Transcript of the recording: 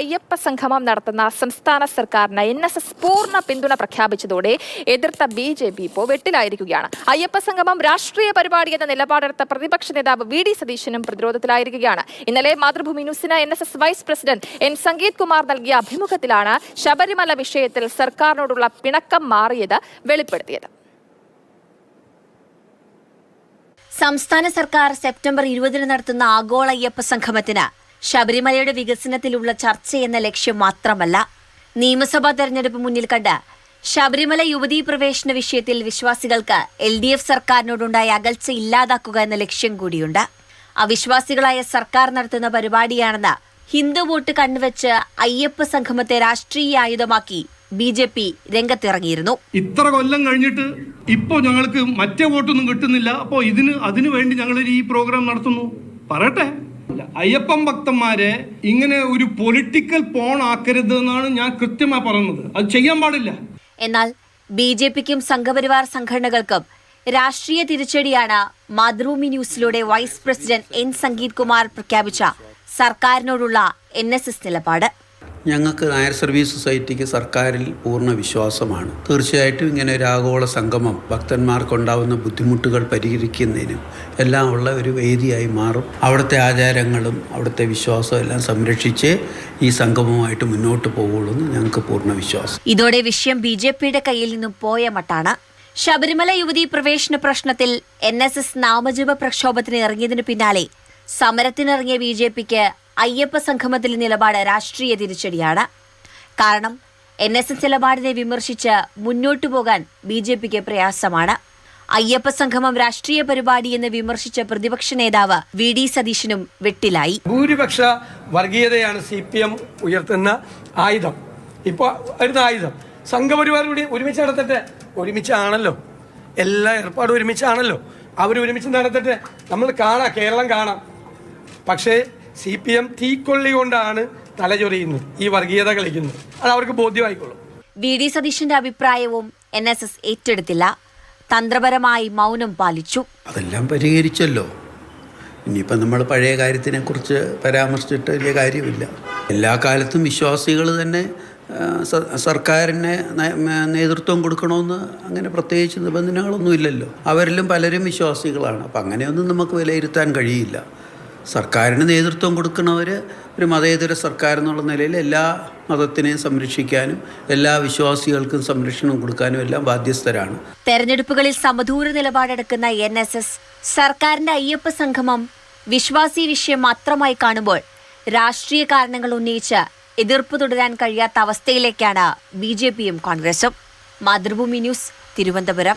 അയ്യപ്പ സംഗമം നടത്തുന്ന സംസ്ഥാന സർക്കാരിന് എൻ എസ് എസ് പൂർണ പിന്തുണ പ്രഖ്യാപിച്ചതോടെ എതിർത്ത ബി ജെ പി ഇപ്പോൾ വെട്ടിലായിരിക്കുകയാണ്. അയ്യപ്പ സംഗമം രാഷ്ട്രീയ പരിപാടി എന്ന നിലപാടെടുത്ത പ്രതിപക്ഷ നേതാവ് വി ഡി സതീശനും പ്രതിരോധത്തിലായിരിക്കുകയാണ്. ഇന്നലെ മാതൃഭൂമി ന്യൂസിന് N S S vice president N Sangeeth Kumar നൽകിയ അഭിമുഖത്തിലാണ് ശബരിമല വിഷയത്തിൽ സർക്കാരിനോടുള്ള പിണക്കം മാറിയത് വെളിപ്പെടുത്തിയത്. സംസ്ഥാന സർക്കാർ സെപ്റ്റംബർ ഇരുപതിന് നടത്തുന്ന ആഗോള അയ്യപ്പ സംഗമത്തിന് ശബരിമലയുടെ വികസനത്തിലുള്ള ചർച്ച എന്ന ലക്ഷ്യം മാത്രമല്ല നിയമസഭാ തെരഞ്ഞെടുപ്പ് മുന്നിൽ കണ്ട് ശബരിമല യുവതീ പ്രവേശന വിഷയത്തിൽ വിശ്വാസികൾക്ക് എൽ ഡി എഫ് സർക്കാരിനോടുണ്ടായ അകൽച്ച ഇല്ലാതാക്കുക എന്ന ലക്ഷ്യം കൂടിയുണ്ട്. അവിശ്വാസികളായ സർക്കാർ നടത്തുന്ന പരിപാടിയാണെന്ന് ഹിന്ദു വോട്ട് കണ്ണുവെച്ച് അയ്യപ്പ സംഗമത്തെ രാഷ്ട്രീയ ആയുധമാക്കി ബി ജെ പി രംഗത്തിറങ്ങിയിരുന്നു. ഇത്ര കൊല്ലം കഴിഞ്ഞിട്ട് ഇപ്പോ ഞങ്ങൾക്ക് മറ്റേ വോട്ടൊന്നും കിട്ടുന്നില്ല. അപ്പോ ഇതിന് അതിനു വേണ്ടി ഞങ്ങൾ ഈ പ്രോഗ്രാം നടത്തുന്നു. പറയട്ടെ. അയ്യപ്പൻ ഭക്തന്മാരെ ഇങ്ങനെ ഒരു പൊളിറ്റിക്കൽ പോൺ ആക്കരുത് എന്നാണ് ഞാൻ കൃത്യമായി പറയുന്നത്. അത് ചെയ്യാൻ പാടില്ല. എന്നാൽ ബി ജെ പിക്കും സംഘപരിവാർ സംഘടനകൾക്കും രാഷ്ട്രീയ തിരിച്ചടിയാണ് Mathrubhumi ന്യൂസിലൂടെ vice president N. Sangeeth Kumar പ്രഖ്യാപിച്ച സർക്കാരിനോടുള്ള എൻ നിലപാട്. ഞങ്ങൾക്ക് നായർ സർവീസ് സൊസൈറ്റിക്ക് സർക്കാരിൽ പൂർണ വിശ്വാസമാണ്. തീർച്ചയായിട്ടും ഇങ്ങനെ ഒരു ആഗോള സംഗമം ഭക്തന്മാർക്കുണ്ടാവുന്ന ബുദ്ധിമുട്ടുകൾ പരിഹരിക്കുന്നതിനും എല്ലാം ഉള്ള ഒരു വേദിയായി മാറും. അവിടുത്തെ ആചാരങ്ങളും അവിടുത്തെ വിശ്വാസവും എല്ലാം സംരക്ഷിച്ച് ഈ സംഗമവുമായിട്ട് മുന്നോട്ട് പോകുള്ളൂ എന്ന് ഞങ്ങൾക്ക് പൂർണ വിശ്വാസം. ഇതോടെ വിഷയം ബി ജെ പിയുടെ കയ്യിൽ നിന്നും പോയ മട്ടാണ്. ശബരിമല യുവതി പ്രവേശന പ്രശ്നത്തിൽ എൻ എസ് എസ് നാമജപ പ്രക്ഷോഭത്തിന് ഇറങ്ങിയതിനു പിന്നാലെ സമരത്തിനിറങ്ങിയ ബി ജെ പിക്ക് അയ്യപ്പ സംഗമത്തിലെ നിലപാട് രാഷ്ട്രീയ തിരിച്ചടിയാണ്. കാരണം എൻ എസ് എസ് നിലപാടിനെ വിമർശിച്ച് മുന്നോട്ടു പോകാൻ ബി ജെ പിക്ക് പ്രയാസമാണ്. അയ്യപ്പ സംഗമം രാഷ്ട്രീയ പരിപാടി എന്ന് വിമർശിച്ച പ്രതിപക്ഷ നേതാവ് വി ഡി സതീശനും വെട്ടിലായി. ഭൂരിപക്ഷ വർഗീയതയാണ് സി പി എം ഉയർത്തുന്ന ആയുധം. ഇപ്പോൾ വരുന്ന ആയുധം. സംഘപരിവാർ കൂടി ഒരുമിച്ച് നടത്തട്ടെ? ഒരുമിച്ചാണല്ലോ. എല്ലാ ഏർപ്പാടും ഒരുമിച്ചാണല്ലോ. അവർ ഒരുമിച്ച് നടത്തട്ടെ നമ്മൾ കാണാം കേരളം കാണാം. പക്ഷേ സി പി എം തീക്കൊള്ളി കൊണ്ടാണ് തലചൊറിയുന്നത് ഈ വർഗീയത കളിക്കുന്നത്. അത് അവർക്ക് ബോധ്യമായിക്കോളും. വി ഡി സതീഷിന്റെ അഭിപ്രായവും എൻ എസ് എസ് ഏറ്റെടുത്തില്ല. തന്ത്രപരമായി മൗനം പാലിച്ചു. അതെല്ലാം പരിഹരിച്ചല്ലോ. ഇനിയിപ്പം നമ്മൾ പഴയ കാര്യത്തിനെ കുറിച്ച് പരാമർശിച്ചിട്ട് വലിയ കാര്യമില്ല. എല്ലാ കാലത്തും വിശ്വാസികൾ തന്നെ സർക്കാരിനെ നേതൃത്വം കൊടുക്കണമെന്ന് അങ്ങനെ പ്രത്യേകിച്ച് നിബന്ധനകളൊന്നുമില്ലല്ലോ. അവരിലും പലരും വിശ്വാസികളാണ്. അപ്പം അങ്ങനെയൊന്നും നമുക്ക് വിലയിരുത്താൻ കഴിയില്ല. സർക്കാരിന് നേതൃത്വം കൊടുക്കുന്നവർ ഒരു മതേതര സർക്കാർ എന്നുള്ള നിലയിൽ എല്ലാ മതത്തിനെയും സംരക്ഷിക്കാനും എല്ലാ വിശ്വാസികൾക്കും സംരക്ഷണം കൊടുക്കാനും എല്ലാം ബാധ്യസ്ഥരാണ്. തെരഞ്ഞെടുപ്പുകളിൽ സമദൂര നിലപാടെടുക്കുന്ന എൻ എസ് എസ് സർക്കാരിന്റെ അയ്യപ്പ സംഗമം വിശ്വാസി വിഷയം മാത്രമായി കാണുമ്പോൾ രാഷ്ട്രീയ കാരണങ്ങൾ ഉന്നയിച്ച് എതിർപ്പ് തുടരാൻ കഴിയാത്ത അവസ്ഥയിലേക്കാണ് ബി ജെ പിയും കോൺഗ്രസും. മാതൃഭൂമി ന്യൂസ് തിരുവനന്തപുരം.